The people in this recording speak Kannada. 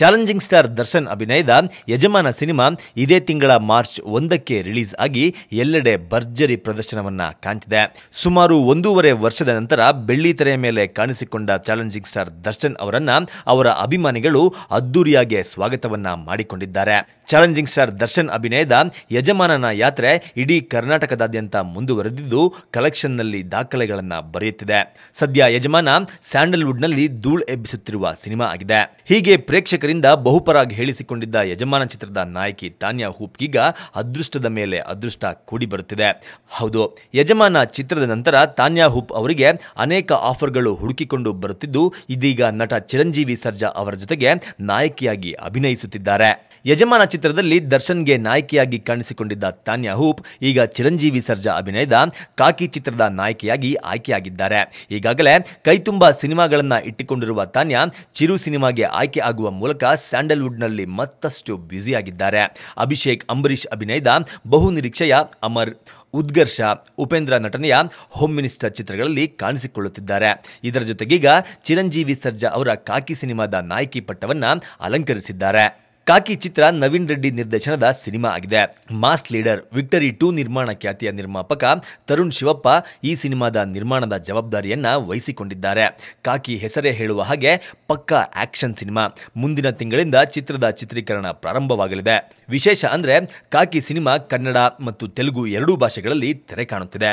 ಚಾಲೆಂಜಿಂಗ್ ಸ್ಟಾರ್ ದರ್ಶನ್ ಅಭಿನಯದ ಯಜಮಾನ ಸಿನಿಮಾ ಇದೇ ತಿಂಗಳ ಮಾರ್ಚ್ ಒಂದಕ್ಕೆ ರಿಲೀಸ್ ಆಗಿ ಎಲ್ಲೆಡೆ ಭರ್ಜರಿ ಪ್ರದರ್ಶನವನ್ನ ಕಾಣ್ತಿದೆ. ಸುಮಾರು ಒಂದೂವರೆ ವರ್ಷದ ನಂತರ ಬೆಳ್ಳಿ ತೆರೆಯ ಮೇಲೆ ಕಾಣಿಸಿಕೊಂಡ ಚಾಲೆಂಜಿಂಗ್ ಸ್ಟಾರ್ ದರ್ಶನ್ ಅವರನ್ನ ಅವರ ಅಭಿಮಾನಿಗಳು ಅದ್ದೂರಿಯಾಗಿ ಸ್ವಾಗತವನ್ನ ಮಾಡಿಕೊಂಡಿದ್ದಾರೆ. ಚಾಲೆಂಜಿಂಗ್ ಸ್ಟಾರ್ ದರ್ಶನ್ ಅಭಿನಯದ ಯಜಮಾನನ ಯಾತ್ರೆ ಇಡೀ ಕರ್ನಾಟಕದಾದ್ಯಂತ ಮುಂದುವರೆದಿದ್ದು ಕಲೆಕ್ಷನ್ನಲ್ಲಿ ದಾಖಲೆಗಳನ್ನ ಬರೆಯುತ್ತಿದೆ. ಸದ್ಯ ಯಜಮಾನ ಸ್ಯಾಂಡಲ್ವುಡ್ನಲ್ಲಿ ಧೂಳ್ ಎಬ್ಬಿಸುತ್ತಿರುವ ಸಿನಿಮಾ ಆಗಿದೆ. ಹೀಗೆ ಪ್ರೇಕ್ಷಕರಿಂದ ಬಹುಪರಾಗಿ ಹೇಳಿಸಿಕೊಂಡಿದ್ದ ಯಜಮಾನ ಚಿತ್ರದ ನಾಯಕಿ ತಾನ್ಯಾ ಹೂಪ್ಗೀಗ ಅದೃಷ್ಟದ ಮೇಲೆ ಅದೃಷ್ಟ ಕೂಡಿ ಬರುತ್ತಿದೆ. ಹೌದು, ಯಜಮಾನ ಚಿತ್ರದ ನಂತರ ತಾನ್ಯಾ ಹೂಪ್ ಅವರಿಗೆ ಅನೇಕ ಆಫರ್ಗಳು ಹುಡುಕಿಕೊಂಡು ಬರುತ್ತಿದ್ದು, ಇದೀಗ ನಟ ಚಿರಂಜೀವಿ ಸರ್ಜಾ ಅವರ ಜೊತೆಗೆ ನಾಯಕಿಯಾಗಿ ಅಭಿನಯಿಸುತ್ತಿದ್ದಾರೆ. ಯಜಮಾನ ಚಿತ್ರದಲ್ಲಿ ದರ್ಶನ್ಗೆ ನಾಯಕಿಯಾಗಿ ಕಾಣಿಸಿಕೊಂಡಿದ್ದ ತಾನ್ಯಾ ಹೂಪ್, ಈಗ ಚಿರಂಜೀವಿ ಸರ್ಜಾ ಅಭಿನಯದ ಕಾಕಿ ಚಿತ್ರದ ನಾಯಕಿಯಾಗಿ ಆಯ್ಕೆಯಾಗಿದ್ದಾರೆ. ಈಗಾಗಲೇ ಕೈತುಂಬ ಸಿನಿಮಾಗಳನ್ನು ಇಟ್ಟುಕೊಂಡಿರುವ ತಾನ್ಯಾ ಚಿರು ಸಿನಿಮಾಗೆ ಆಯ್ಕೆ ಆಗುವ ಮೂಲಕ ಸ್ಯಾಂಡಲ್ವುಡ್ನಲ್ಲಿ ಮತ್ತಷ್ಟು ಬ್ಯುಸಿಯಾಗಿದ್ದಾರೆ. ಅಭಿಷೇಕ್ ಅಂಬರೀಷ್ ಅಭಿನಯದ ಬಹು ನಿರೀಕ್ಷೆಯ ಅಮರ್ ಉದ್ಘರ್ಷ ಉಪೇಂದ್ರ ನಟನೆಯ ಹೋಮ್ ಮಿನಿಸ್ಟರ್ ಚಿತ್ರಗಳಲ್ಲಿ ಕಾಣಿಸಿಕೊಳ್ಳುತ್ತಿದ್ದಾರೆ. ಇದರ ಜೊತೆಗೀಗ ಚಿರಂಜೀವಿ ಸರ್ಜಾ ಅವರ ಕಾಕಿ ಸಿನಿಮಾದ ನಾಯಕಿ ಪಟ್ಟವನ್ನು ಅಲಂಕರಿಸಿದ್ದಾರೆ. ಕಾಕಿ ಚಿತ್ರ ನವೀನ್ ರೆಡ್ಡಿ ನಿರ್ದೇಶನದ ಸಿನಿಮಾ ಆಗಿದೆ. ಮಾಸ್ ಲೀಡರ್ ವಿಕ್ಟರಿ ಟೂ ನಿರ್ಮಾಣ ಖ್ಯಾತಿಯ ನಿರ್ಮಾಪಕ ತರುಣ್ ಶಿವಪ್ಪ ಈ ಸಿನಿಮಾದ ನಿರ್ಮಾಣದ ಜವಾಬ್ದಾರಿಯನ್ನ ವಹಿಸಿಕೊಂಡಿದ್ದಾರೆ. ಕಾಕಿ ಹೆಸರೇ ಹೇಳುವ ಹಾಗೆ ಪಕ್ಕಾ ಆಕ್ಷನ್ ಸಿನಿಮಾ ಮುಂದಿನ ತಿಂಗಳಿಂದ ಚಿತ್ರದ ಚಿತ್ರೀಕರಣ ಪ್ರಾರಂಭವಾಗಲಿದೆ. ವಿಶೇಷ ಅಂದ್ರೆ ಕಾಕಿ ಸಿನಿಮಾ ಕನ್ನಡ ಮತ್ತು ತೆಲುಗು ಎರಡೂ ಭಾಷೆಗಳಲ್ಲಿ ತೆರೆ ಕಾಣುತ್ತಿದೆ.